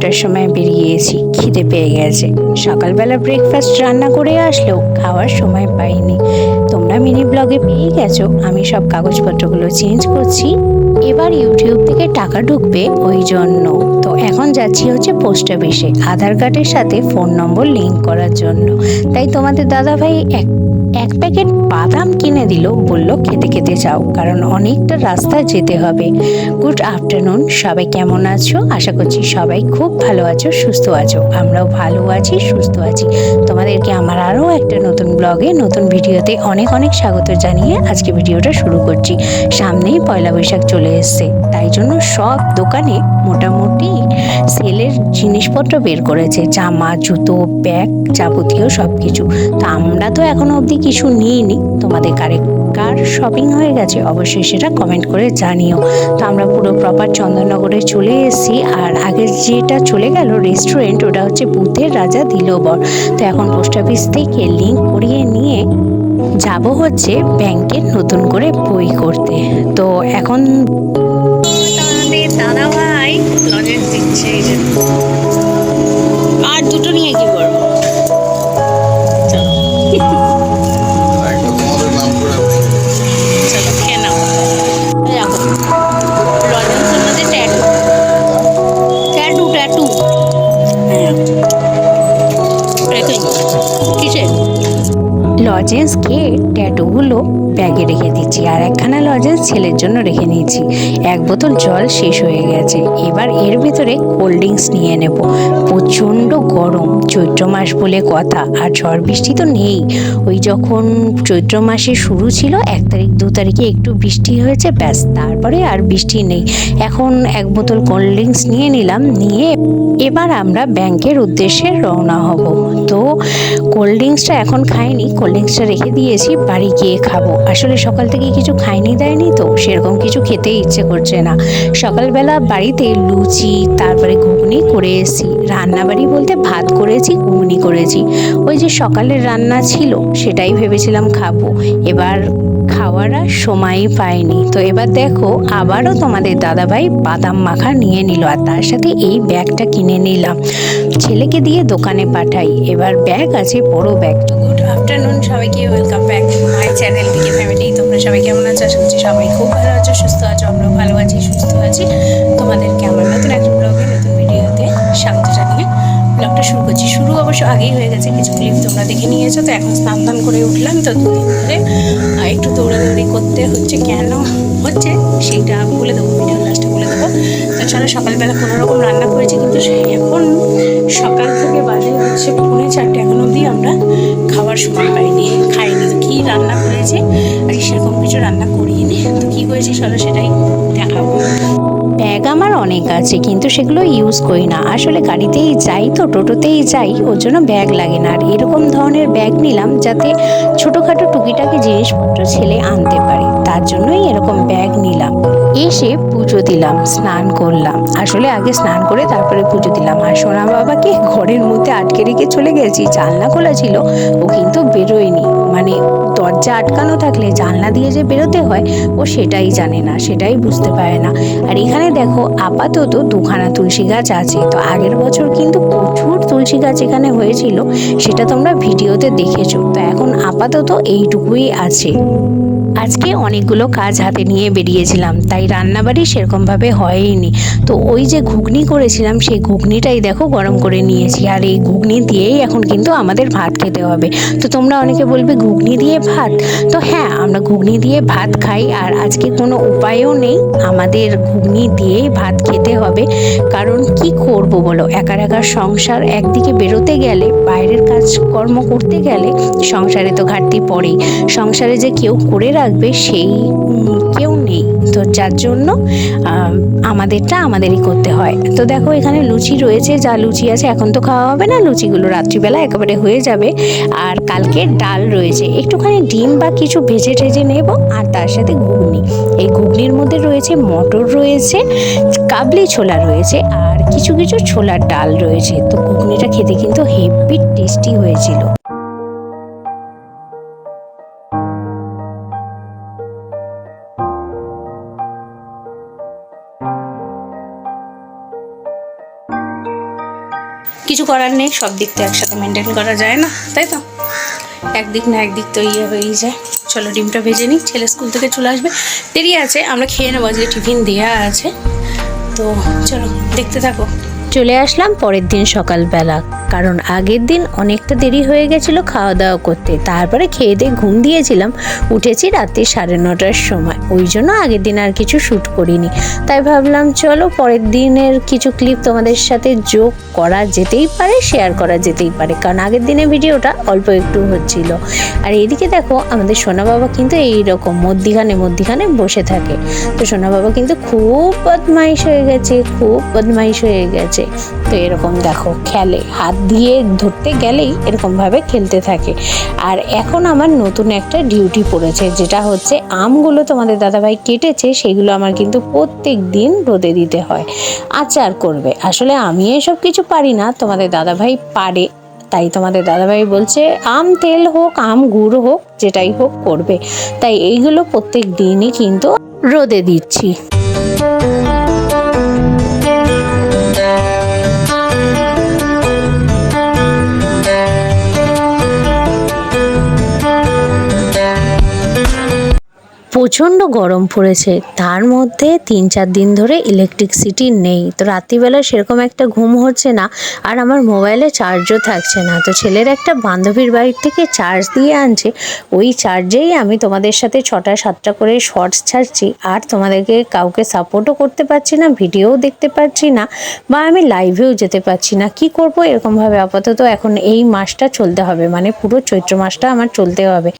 বারোটার সময় বেরিয়েছি খিদে পেয়ে গেছে। সকালবেলা ব্রেকফাস্ট রান্না করে আসলেও খাওয়ার সময় পাইনি। তোমরা মিনি ব্লগে পেয়ে গেছো, আমি সব কাগজপত্রগুলো চেঞ্জ করছি। এবার ইউটিউব থেকে টাকা ঢুকবে ওই জন্য। তো এখন যাচ্ছি হচ্ছে পোস্ট অফিসে আধার কার্ডের সাথে ফোন নম্বর লিঙ্ক করার জন্য। তাই তোমাদের দাদাভাই এক এক প্যাকেট বাদাম কিনে দিল, বলল, খেতে খেতে যাও, কারণ অনেকটা রাস্তা যেতে হবে। গুড আফটারনুন, সবাই কেমন আছো? আশা করছি সবাই খুব ভালো আছো, সুস্থ আছো। আমরাও ভালো আছি, সুস্থ আছি। তোমাদেরকে আমার আরও একটা নতুন ব্লগে, নতুন ভিডিওতে অনেক অনেক স্বাগত জানিয়ে আজকে ভিডিওটা শুরু করছি। সামনেই পয়লা বৈশাখ চলে এসছে, তাই জন্য সব দোকানে মোটামুটি সেলের জিনিসপত্র বের করেছে, জামা, জুতো, ব্যাগ যাবতীয় সব কিছু তো আমরা তো এখনও অবধি কিছু নিইনি। তোমাদের কারে, কার শপিং হয়ে গেছে অবশ্যই সেটা কমেন্ট করে জানিও। তো আমরা পুরো প্রপার চন্দননগরে চলে এসেছি। আর আগে যেটা চলে গেল রেস্টুরেন্ট ওটা হচ্ছে বুদ্ধের রাজা দিলবর তো এখন পোস্ট অফিস থেকে লিঙ্ক করিয়ে নিয়ে যাব হচ্ছে ব্যাংকের নতুন করে বই করতে। তো এখন আমাদের দাদা ভাই লজেন্স দিচ্ছে আর দুটো নিয়ে কি করব? লজেন্স খেয়ে ট্যাটুগুলো ব্যাগে রেখে দিচ্ছি। আর একখানা লজেন্স ছেলের জন্য রেখে নিয়েছি। এক বোতল জল শেষ হয়ে গেছে। এবার এর ভিতরে কোল্ড ড্রিঙ্কস নিয়ে নেব। প্রচণ্ড গরম, চৈত্র মাস বলে কথা। আর ঝড় বৃষ্টি তো নেই। ওই যখন চৈত্র মাসে শুরু ছিল, এক তারিখ, দু তারিখে একটু বৃষ্টি হয়েছে, ব্যাস, তারপরে আর বৃষ্টি নেই। এখন এক বোতল কোল্ড ড্রিঙ্কস নিয়ে নিলাম, নিয়ে এবার আমরা ব্যাংকের উদ্দেশ্যে রওনা হব। তো কোল্ড ড্রিঙ্কসটা এখন খাইনি। কোল্ড ড্রিঙ্কসটা রেখে দিয়েছি, বাড়ি গিয়ে খাব। আসলে সকাল থেকে কিছু খাইনি, দেয়নি তো। সেরকম কিছু খেতে ইচ্ছে করছে না। সকালবেলা বাড়িতে লুচি, তারপরে ঘুগনি করে এসেছি রান্নাবাড়ি বলতে ভাত করেছি, ঘুগনি করেছি। ওই যে সকালের রান্না ছিল, সেটাই ভেবেছিলাম খাব। এবার খাওয়ার আর সময়ই পাইনি। তো এবার দেখো, আবারও তোমাদের দাদাভাই বাদাম মাখা নিয়ে নিল, আর তার সাথে এই ব্যাগটা কিনে নিলাম। ছেলেকে দিয়ে দোকানে পাঠাই। এবার ব্যাগ আছে, বড় ব্যাগ। আফটারনুন সবাইকে welcome back my channel B K family তোমরা সবাই কেমন আছো? আশা করছি সবাই খুব ভালো আছো, সুস্থ আছো, আমরাও ভালো আছি, সুস্থ আছি। তোমাদেরকে আমার নতুন একটা ব্লগে নতুন ভিডিওতে স্বাগত জানিয়ে ব্লগটা শুরু করছি। শুরু অবশ্য আগেই হয়ে গেছে, কিছু ক্লিপ তোমরা দেখে নিয়েছো, তো এখন স্নান টান করে উঠলাম, তো দুদিন ধরে একটু দৌড়াদৌড়ি করতে হচ্ছে। কেন হচ্ছে? সেইটা বলে দেবো ভিডিও লাস্টে বলে দেবো। তাছাড়া সকালবেলা কোনো রকম রান্না করেছি, কিন্তু সেই এখন সকাল থেকে বাজে হচ্ছে পৌনে চারটে এখন অবধি আমরা খাওয়ার সময় পাইনি, খাইনি। তো কী রান্না করেছি? আর সেরকম কিছু রান্না করিনি। তো কী করেছি চলো সেটাই দেখাবো। ব্যাগ আমার অনেক আছে, কিন্তু সেগুলো ইউজ করি না। আসলে গাড়িতেই যাই তো, টোটোতেই যাই, ওর জন্য ব্যাগ লাগে না। আর এরকম ধরনের ব্যাগ নিলাম যাতে ছোটোখাটো টুকিটাকি জিনিসপত্র ছেলে আনতে পারে। তার জন্যই এরকম ব্যাগ নিলাম। এসে পুজো দিলাম, স্নান করলাম। আসলে আগে স্নান করে তারপরে পুজো দিলাম। আর সোনা বাবাকে ঘরের মধ্যে আটকে রেখে চলে গেছি। জানলা খোলা ছিল, ও কিন্তু বেরোয়নি। মানে দরজা আটকানো থাকলে জানলা দিয়ে যে বেরোতে হয়, ও সেটাই জানে না, সেটাই বুঝতে পারে না। আর এখানে দেখো, আপাতত দুখানা তুলসী গাছ আছে। তো আগের বছর কিন্তু প্রচুর তুলসী গাছ এখানে হয়েছিল, সেটা তোমরা ভিডিওতে দেখেছ। তো এখন আপাতত এইটুকুই আছে। আজকে অনেকগুলো কাজ হাতে নিয়ে বেরিয়েছিলাম, তাই রান্নাবাড়ি সেরকমভাবে হয়ইনি তো ওই যে ঘুগনি করেছিলাম, সেই ঘুগনিটাই দেখো গরম করে নিয়েছি, আর এই ঘুগনি দিয়েই এখন কিন্তু আমাদের ভাত খেতে হবে। তো তোমরা অনেকে বলবে, ঘুগনি দিয়ে ভাত? তো হ্যাঁ আমরা ঘুগনি দিয়ে ভাত খাই, আর আজকে কোনো উপায়ও নেই, আমাদের ঘুগনি দিয়েই ভাত খেতে হবে। কারণ কি করব বলো? একার একার সংসার একদিকে বেরোতে গেলে, বাইরের কাজকর্ম করতে গেলে সংসারে তো ঘাটতি পড়েই। সংসারে যে কেউ করে রাখবে সেই কেউ নেই। তো যার জন্য আমাদেরটা আমাদেরই করতে হয়। তো দেখো এখানে লুচি রয়েছে, যা লুচি আছে, এখন তো খাওয়া হবে না। লুচিগুলো রাত্রিবেলা একেবারে হয়ে যাবে। আর কালকে ডাল রয়েছে। একটুখানি ডিম বা কিছু ভেজে টেজে নেব, আর তার সাথে ঘুগনি। এই ঘুগনির মধ্যে রয়েছে মটর রয়েছে, কাবলি ছোলা রয়েছে, আর কিছু কিছু ছোলার ডাল রয়েছে। তো ঘুগনিটা খেতে কিন্তু হেভি টেস্টি হয়েছিল। করার নেই, সব দিক তো একসাথে মেনটেন করা যায় না, তাই তো? একদিক না একদিক তো ইয়ে হয়েই যায়। চলো ডিমটা ভেজে নিই, ছেলে স্কুল থেকে চলে আসবে। দেরি আছে, আমরা খেয়ে নেব, আজকে টিফিন দেওয়া আছে। তো চলো, দেখতে থাকো। চলে আসলাম পরের দিন সকালবেলা। কারণ আগের দিন অনেকটা দেরি হয়ে গেছিল খাওয়া দাওয়া করতে। তারপরে খেয়ে দিয়ে ঘুম দিয়েছিলাম। উঠেছি রাতে সাড়ে নটার সময়। ওই জন্য আগের দিন আর কিছু শ্যুট করিনি। তাই ভাবলাম, চলো পরের দিনের কিছু ক্লিপ তোমাদের সাথে যোগ করা যেতেই পারে শেয়ার করা যেতেই পারে। কারণ আগের দিনের ভিডিওটা অল্প একটু হচ্ছিল। আর এদিকে দেখো, আমাদের সোনা বাবা কিন্তু এইরকম মধ্যিখানে মধ্যিখানে বসে থাকে। তো সোনা বাবা কিন্তু খুব বদমাইশ হয়ে গেছে, খুব বদমাইশ হয়ে গেছে। তো এরকম দেখো, খেলে। হাত দিয়ে ধরতে গেলেই এরকমভাবে খেলতে থাকে। আর এখন আমার নতুন একটা ডিউটি পড়েছে, যেটা হচ্ছে আমগুলো তোমাদের দাদাভাই কেটেছে, সেগুলো আমার কিন্তু প্রত্যেক দিন রোদে দিতে হয়। আচার করবে। আসলে আমি এসব কিছু পারি না, তোমাদের দাদাভাই পারে। তাই তোমাদের দাদাভাই বলছে, আম তেল হোক, আম গুড় হোক, যেটাই হোক করবে। তাই এইগুলো প্রত্যেক দিনই কিন্তু রোদে দিচ্ছি। প্রচণ্ড গরম পড়েছে। তার মধ্যে তিন চার দিন ধরে ইলেকট্রিসিটি নেই। তো রাত্রিবেলা সেরকম একটা ঘুম হচ্ছে না আর আমার মোবাইলে চার্জও থাকছে না। তো ছেলের একটা বান্ধবীর বাড়ির থেকে চার্জ দিয়ে আনছে। ওই চার্জেই আমি তোমাদের সাথে ছটা সাতটা করে শর্টস ছাড়ছি আর তোমাদেরকে কাউকে সাপোর্টও করতে পারছি না ভিডিওও দেখতে পাচ্ছি না বা আমি লাইভেও যেতে পারছি না। কি করব? এরকমভাবে আপাতত এখন এই মাসটা চলতে হবে। মানে পুরো চৈত্র মাসটা আমার চলতে হবে।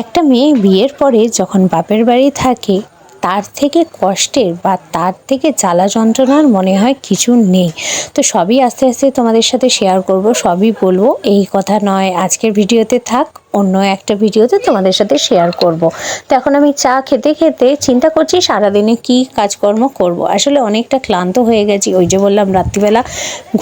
একটা মেয়ে বিয়ের পরে যখন বাপের বাড়ি থাকে, তার থেকে কষ্টের বা তার থেকে জ্বালা যন্ত্রণার মনে হয় কিছু নেই। তো সবই আস্তে আস্তে তোমাদের সাথে শেয়ার করব, সবই বলব। এই কথা নয়, আজকের ভিডিওতে থাক। অন্য একটা ভিডিওতে তোমাদের সাথে শেয়ার করব। তো এখন আমি চা খেতে খেতে চিন্তা করছি সারাদিনে কি কাজকর্ম করব। আসলে অনেকটা ক্লান্ত হয়ে গেছি, ওই যে বললাম রাত্রিবেলা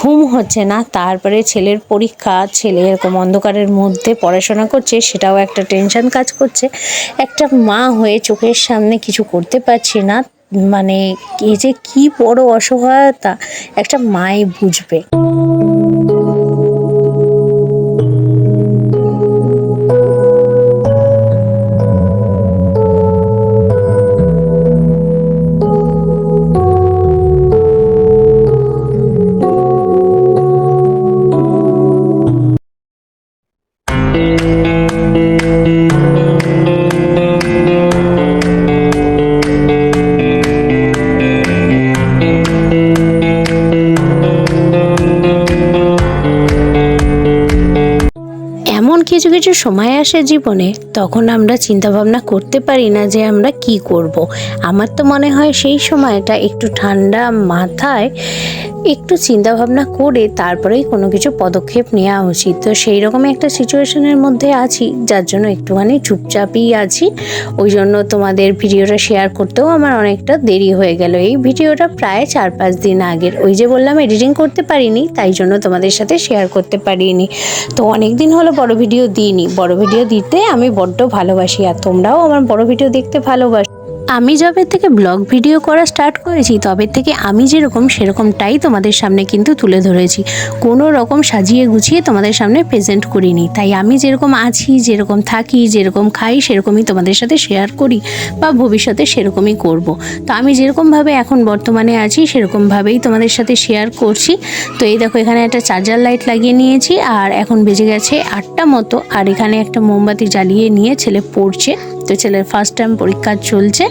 ঘুম হচ্ছে না, তারপরে ছেলের পরীক্ষা, ছেলে এরকম অন্ধকারের মধ্যে পড়াশোনা করছে, সেটাও একটা টেনশন কাজ করছে। একটা মা হয়ে চোখের সামনে কিছু করতে পারছি না মানে এই যে কি বড় অসহায়তা, একটা মাই বুঝবে। কিছু কিছু সময় আসে জীবনে, তখন আমরা চিন্তা ভাবনা করতে পারি না যে আমরা কি করব। আমার তো মনে হয় সেই সময়টা একটু ঠান্ডা মাথায় একটু চিন্তা ভাবনা করে তারপরেই কোনো কিছু পদক্ষেপ নেওয়া উচিত। তো সেই রকম একটা সিচুয়েশনের মধ্যে আছি, যার জন্য একটুখানি চুপচাপই আছি। ওই জন্য তোমাদের ভিডিওটা শেয়ার করতেও আমার অনেকটা দেরি হয়ে গেল। এই ভিডিওটা প্রায় চার পাঁচ দিন আগের। ওই যে বললাম এডিটিং করতে পারিনি, তাই জন্য তোমাদের সাথে শেয়ার করতে পারিনি। তো অনেক দিন হলো বড় ভিডিও দিইনি। বড় ভিডিও দিতে আমি বড্ড ভালোবাসি আর তোমরাও আমার বড় ভিডিও দেখতে ভালোবাসো। আমি যবে থেকে ব্লগ ভিডিও করা স্টার্ট করেছি, তবে থেকে আমি যেরকম সেরকমটাই তোমাদের সামনে কিন্তু তুলে ধরেছি। কোনো রকম সাজিয়ে গুছিয়ে তোমাদের সামনে প্রেজেন্ট করিনি। তাই আমি যেরকম আছি, যেরকম থাকি, যেরকম খাই, সেরকমই তোমাদের সাথে শেয়ার করি বা ভবিষ্যতে সেরকমই করব। তো আমি যেরকমভাবে এখন বর্তমানে আছি, সেরকমভাবেই তোমাদের সাথে শেয়ার করছি। তো এই দেখো, এখানে একটা চার্জার লাইট লাগিয়ে নিয়েছি, আর এখন বেজে গেছে আটটা মতো, আর এখানে একটা মোমবাতি জ্বালিয়ে নিয়ে ছেলে পড়ছে। তো ছেলের ফার্স্ট টাইম পরীক্ষা চলছে।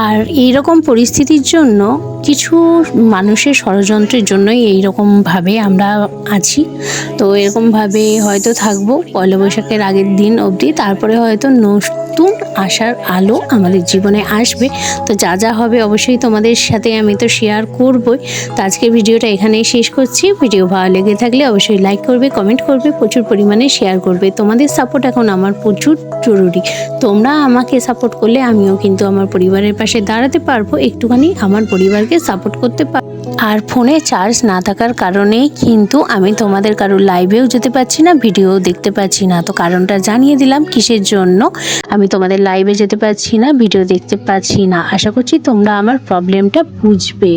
আর এইরকম পরিস্থিতির জন্য কিছু মানুষের ষড়যন্ত্রের জন্যই এইরকমভাবে আমরা আছি। তো এরকমভাবে হয়তো থাকব পয়লা বৈশাখের আগের দিন অবধি, তারপরে হয়তো নতুন আশার আলো আমাদের জীবনে আসবে। তো যা যা হবে অবশ্যই তোমাদের সাথে আমি তো শেয়ার করবই। তো আজকে ভিডিওটা এখানেই শেষ করছি। ভিডিও ভালো লেগে থাকলে অবশ্যই লাইক করবে কমেন্ট করবে, প্রচুর পরিমাণে শেয়ার করবে। তোমাদের সাপোর্ট এখন আমার প্রচুর জরুরি। তোমরা আমাকে সাপোর্ট করলে আমিও কিন্তু আমার পরিবারের পাশে দাঁড়াতে পারব। একটুখানি আমার পরিবারকে সাপোর্ট করতে পার আর ফোনে চার্জ না থাকার কারণেই কিন্তু আমি তোমাদের কারও লাইভেও যেতে পারছি না ভিডিও দেখতে পাচ্ছি না। তো কারণটা জানিয়ে দিলাম কিসের জন্য? আমি তোমাদের লাইভে যেতে পারছি না ভিডিও দেখতে পাচ্ছি না। আশা করছি তোমরা আমার প্রবলেমটা বুঝবে।